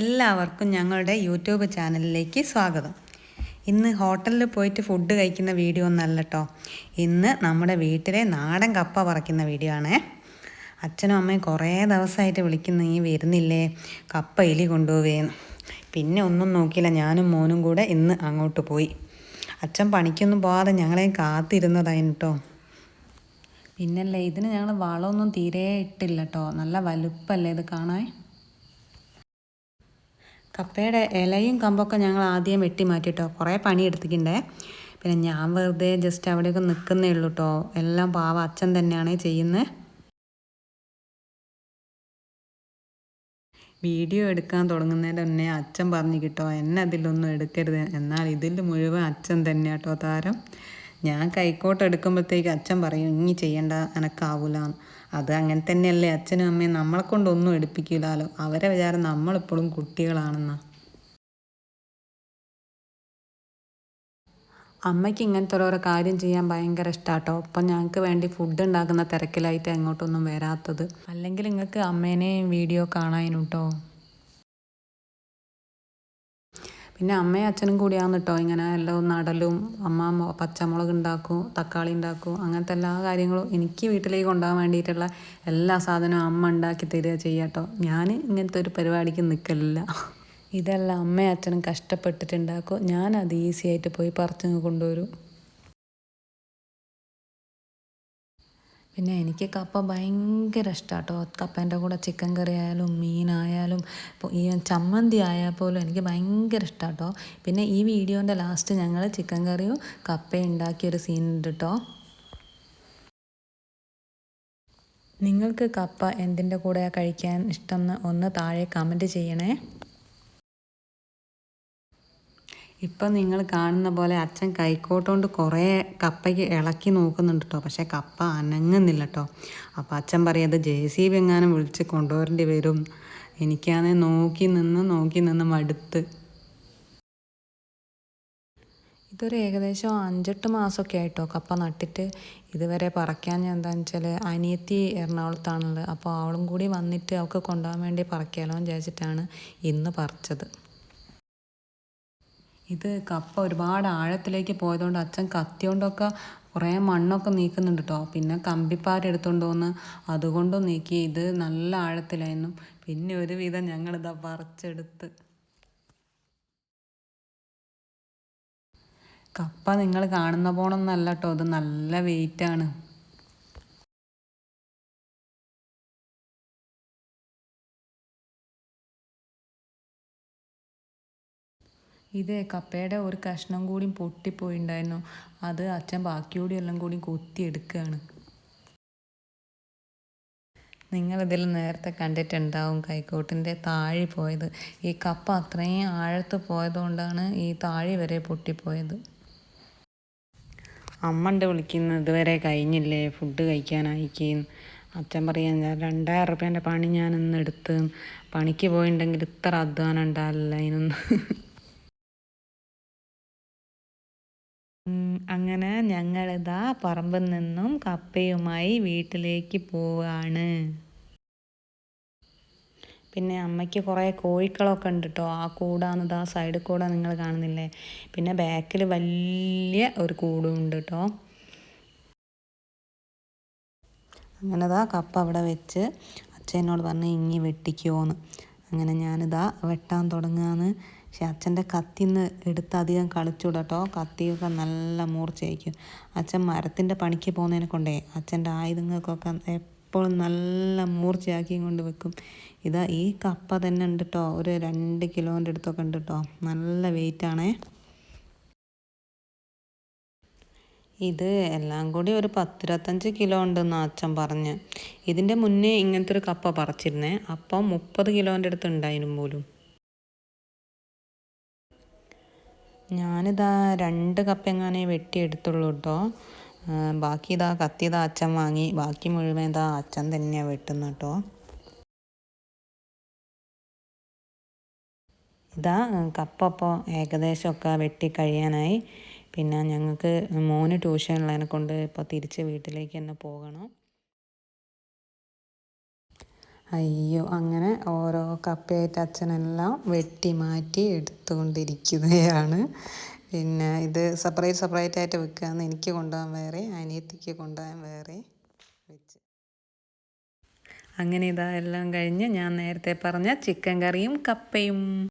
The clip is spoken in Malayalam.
എല്ലാവർക്കും ഞങ്ങളുടെ യൂട്യൂബ് ചാനലിലേക്ക് സ്വാഗതം. ഇന്ന് ഹോട്ടലിൽ പോയിട്ട് ഫുഡ് കഴിക്കുന്ന വീഡിയോ ഒന്നല്ല കേട്ടോ ഇന്ന് നമ്മുടെ വീട്ടിലെ നാടൻ കപ്പ പറിക്കുന്ന വീഡിയോ ആണേ. അച്ഛനും അമ്മയും കുറേ ദിവസമായിട്ട് വിളിക്കുന്ന ഈ വരുന്നില്ലേ? കപ്പ എലി കൊണ്ടുപോവേന്ന്. പിന്നെ ഒന്നും നോക്കിയില്ല ഞാനും മോനും കൂടെ ഇന്ന് അങ്ങോട്ട് പോയി. അച്ഛൻ പണിക്കൊന്നും പോകാതെ ഞങ്ങളെ കാത്തിരുന്നതായിരുന്നു കേട്ടോ പിന്നല്ലേ ഇതിന് ഞങ്ങൾ വളമൊന്നും തീരെ ഇട്ടില്ല കേട്ടോ നല്ല വലുപ്പല്ലേ ഇത് കാണാൻ? കപ്പയുടെ ഇലയും കമ്പൊക്കെ ഞങ്ങൾ ആദ്യം വെട്ടി മാറ്റിട്ടോ. കുറേ പണി എടുത്തിട്ടുണ്ടേ. പിന്നെ ഞാൻ വെറുതെ ജസ്റ്റ് അവിടെയൊക്കെ നിൽക്കുന്നേ ഉള്ളൂ കേട്ടോ എല്ലാം പാവ അച്ഛൻ തന്നെയാണ് ചെയ്യുന്നത് വീഡിയോ എടുക്കാൻ തുടങ്ങുന്നതിന് മുന്നേ അച്ഛൻ പറഞ്ഞു കിട്ടോ എന്നെ അതിലൊന്നും എടുക്കരുത്. എന്നാൽ ഇതിൽ മുഴുവൻ അച്ഛൻ തന്നെ കേട്ടോ താരം. ഞാൻ കൈക്കോട്ട് എടുക്കുമ്പോഴത്തേക്ക് അച്ഛൻ പറയും ഇനി ചെയ്യണ്ട എനക്കാവൂല അത് അങ്ങനെ തന്നെയല്ലേ അച്ഛനും അമ്മയും നമ്മളെ കൊണ്ടൊന്നും എടുപ്പിക്കില്ലാലോ അവരെ വിചാരം നമ്മളിപ്പോഴും കുട്ടികളാണെന്നാ. അമ്മയ്ക്ക് ഇങ്ങനത്തെ ഓരോരോ കാര്യം ചെയ്യാൻ ഭയങ്കര ഇഷ്ടാട്ടോ. അപ്പം ഞങ്ങൾക്ക് വേണ്ടി ഫുഡ് ഉണ്ടാക്കുന്ന തിരക്കിലായിട്ട് അങ്ങോട്ടൊന്നും വരാത്തത്. അല്ലെങ്കിൽ നിങ്ങൾക്ക് അമ്മേനെയും വീഡിയോ കാണാനും കേട്ടോ പിന്നെ അമ്മയും അച്ഛനും കൂടിയാണ് കേട്ടോ ഇങ്ങനെ എല്ലാം നടലും അമ്മ പച്ചമുളക് ഉണ്ടാക്കും തക്കാളി ഉണ്ടാക്കും അങ്ങനത്തെ എല്ലാ കാര്യങ്ങളും എനിക്ക് വീട്ടിലേക്ക് കൊണ്ടുപോകാൻ വേണ്ടിയിട്ടുള്ള എല്ലാ സാധനവും അമ്മ ഉണ്ടാക്കി തരിക ചെയ്യാട്ടോ ഞാൻ ഇങ്ങനത്തെ ഒരു പരിപാടിക്ക് നിൽക്കലില്ല ഇതെല്ലാം അമ്മയും അച്ഛനും കഷ്ടപ്പെട്ടിട്ടുണ്ടാക്കും ഞാൻ അത് ഈസി ആയിട്ട് പോയി പറിച്ചു കൊണ്ടുവരും. പിന്നെ എനിക്ക് കപ്പ ഭയങ്കര ഇഷ്ടമാട്ടോ കപ്പേന്റെ കൂടെ ചിക്കൻ കറി ആയാലും മീനായാലും ഈ ചമ്മന്തി ആയാൽ പോലും എനിക്ക് ഭയങ്കര ഇഷ്ടമാട്ടോ പിന്നെ ഈ വീഡിയോന്റെ ലാസ്റ്റ് ഞങ്ങൾ ചിക്കൻ കറിയും കപ്പയും ഉണ്ടാക്കിയൊരു സീൻ ഉണ്ട് കേട്ടോ നിങ്ങൾക്ക് കപ്പ എന്തിന്റെ കൂടെയാണ് കഴിക്കാൻ ഇഷ്ടം എന്ന് ഒന്ന് താഴെ കമന്റ് ചെയ്യണേ. ഇപ്പം നിങ്ങൾ കാണുന്ന പോലെ അച്ഛൻ കൈക്കോട്ടുകൊണ്ട് കുറേ കപ്പയ്ക്ക് ഇളക്കി നോക്കുന്നുണ്ട് കേട്ടോ പക്ഷേ കപ്പ അനങ്ങുന്നില്ല കേട്ടോ അപ്പോൾ അച്ഛൻ പറയത് ജെ സി ബി എങ്ങാനും വിളിച്ച് കൊണ്ടുവരേണ്ടി വരും. എനിക്കാണെ നോക്കി നിന്ന് നോക്കി നിന്ന് മടുത്ത്. ഇതൊരു ഏകദേശം അഞ്ചെട്ട് മാസമൊക്കെ ആയിട്ടോ കപ്പ നട്ടിട്ട്. ഇതുവരെ പറക്കാൻ ഞാൻ എന്താണെന്ന് വെച്ചാൽ അനിയത്തി എറണാകുളത്താണുള്ളത്. അപ്പോൾ അവളും കൂടി വന്നിട്ട് അവൾക്ക് കൊണ്ടുപോകാൻ വേണ്ടി പറിക്കാമല്ലോ എന്ന് വിചാരിച്ചിട്ടാണ് ഇന്ന് പറിച്ചത്. ഇത് കപ്പ ഒരുപാട് ആഴത്തിലേക്ക് പോയതുകൊണ്ട് അച്ഛൻ കത്തിയോണ്ടൊക്കെ കുറേ മണ്ണൊക്കെ നീക്കുന്നുണ്ട് കേട്ടോ പിന്നെ കമ്പിപ്പാര എടുത്തുകൊണ്ട് വന്ന് അതുകൊണ്ടും നീക്കി. ഇത് നല്ല ആഴത്തിലായിരുന്നു. പിന്നെ ഒരുവിധം ഞങ്ങളിതാ പറിച്ചെടുത്ത്. കപ്പ നിങ്ങൾ കാണുന്ന പോണൊന്നല്ല കേട്ടോ അത് നല്ല വെയിറ്റാണ് ഇത് കപ്പയുടെ ഒരു കഷ്ണം കൂടി പൊട്ടിപ്പോയിണ്ടായിരുന്നു. അത് അച്ഛൻ ബാക്കിയോടി എല്ലാം കൂടി കൊത്തിയെടുക്കുകയാണ് നിങ്ങളിതിൽ നേരത്തെ കണ്ടിട്ടുണ്ടാവും കൈക്കോട്ടിന്റെ താഴി പോയത്. ഈ കപ്പ അത്രയും ആഴത്ത് പോയതുകൊണ്ടാണ് ഈ താഴി വരെ പൊട്ടിപ്പോയത്. അമ്മണ്ട് വിളിക്കുന്നത് ഇതുവരെ കഴിഞ്ഞില്ലേ? ഫുഡ് കഴിക്കാനായിക്കേന്ന് അച്ഛൻ പറയാൻ രണ്ടായിരം റുപ്യേന്റെ പണി ഞാൻ എടുത്ത് പണിക്ക് പോയിട്ടുണ്ടെങ്കിൽ ഇത്ര അധ്വാനം ഉണ്ടാവില്ല അതിനൊന്ന് അങ്ങനെ ഞങ്ങളിതാ പറമ്പിൽ നിന്നും കപ്പയുമായി വീട്ടിലേക്ക് പോവാണ്. പിന്നെ അമ്മയ്ക്ക് കുറേ കോഴിക്കളൊക്കെ ഉണ്ട് കേട്ടോ ആ കൂടാന്നത് ആ സൈഡിൽ കൂടെ നിങ്ങൾ കാണുന്നില്ലേ? പിന്നെ ബാക്കിൽ വലിയ ഒരു കൂടും ഉണ്ട് കേട്ടോ അങ്ങനെ ഇതാ കപ്പ അവിടെ വെച്ച് അച്ഛനോട് പറഞ്ഞ് ഇങ്ങി വെട്ടിക്കോന്ന്. അങ്ങനെ ഞാനിതാ വെട്ടാൻ തുടങ്ങുകയെന്ന് പക്ഷെ അച്ഛന്റെ കത്തിന്ന് എടുത്ത് അധികം കളിച്ചുവിടട്ടോ കത്തിയൊക്കെ നല്ല മൂർച്ചയായിരിക്കും. അച്ഛൻ മരത്തിന്റെ പണിക്ക് പോകുന്നതിനെ കൊണ്ടേ അച്ഛന്റെ ആയുധങ്ങൾക്കൊക്കെ എപ്പോഴും നല്ല മൂർച്ചയാക്കി കൊണ്ട് വെക്കും. ഇതാ ഈ കപ്പ തന്നെ ഉണ്ട് കേട്ടോ ഒരു രണ്ട് കിലോന്റെ അടുത്തൊക്കെ ഉണ്ട് കേട്ടോ നല്ല വെയിറ്റാണേ. ഇത് എല്ലാം കൂടി ഒരു പത്തിരുപത്തഞ്ച് കിലോ ഉണ്ടെന്ന് അച്ഛൻ പറഞ്ഞ്. ഇതിന്റെ മുന്നേ ഇങ്ങനത്തെ ഒരു കപ്പ പറിച്ചിരുന്നേ. അപ്പം മുപ്പത് കിലോന്റെ അടുത്ത് ഉണ്ടായിരുന്നു പോലും. ഞാനിതാ രണ്ട് കപ്പ് എങ്ങാനേ വെട്ടിയെടുത്തുള്ളൂ കേട്ടോ ബാക്കി ഇതാ കത്തി ഇതാ അച്ഛൻ വാങ്ങി. ബാക്കി മുഴുവൻ ഇതാ അച്ഛൻ തന്നെയാണ് വെട്ടുന്നത് കേട്ടോ ഇതാ കപ്പ അപ്പോൾ ഏകദേശമൊക്കെ വെട്ടി കഴിയാനായി. പിന്നെ ഞങ്ങൾക്ക് മോന് ട്യൂഷൻ ഉള്ളതിനെ കൊണ്ട് ഇപ്പോൾ തിരിച്ച് വീട്ടിലേക്ക് തന്നെ പോകണം. അയ്യോ അങ്ങനെ ഓരോ കപ്പയായിട്ട് അച്ഛനെല്ലാം വെട്ടി മാറ്റി എടുത്തുകൊണ്ടിരിക്കുകയാണ്. പിന്നെ ഇത് സെപ്പറേറ്റ് സെപ്പറേറ്റ് ആയിട്ട് വെക്കുകയെന്ന് എനിക്ക് കൊണ്ടുപോകാൻ വേറെ അനിയത്തിക്ക് കൊണ്ടുപോകാൻ വേറെ വെച്ച്. അങ്ങനെ ഇതാ എല്ലാം കഴിഞ്ഞ് ഞാൻ നേരത്തെ പറഞ്ഞ ചിക്കൻ കറിയും കപ്പയും.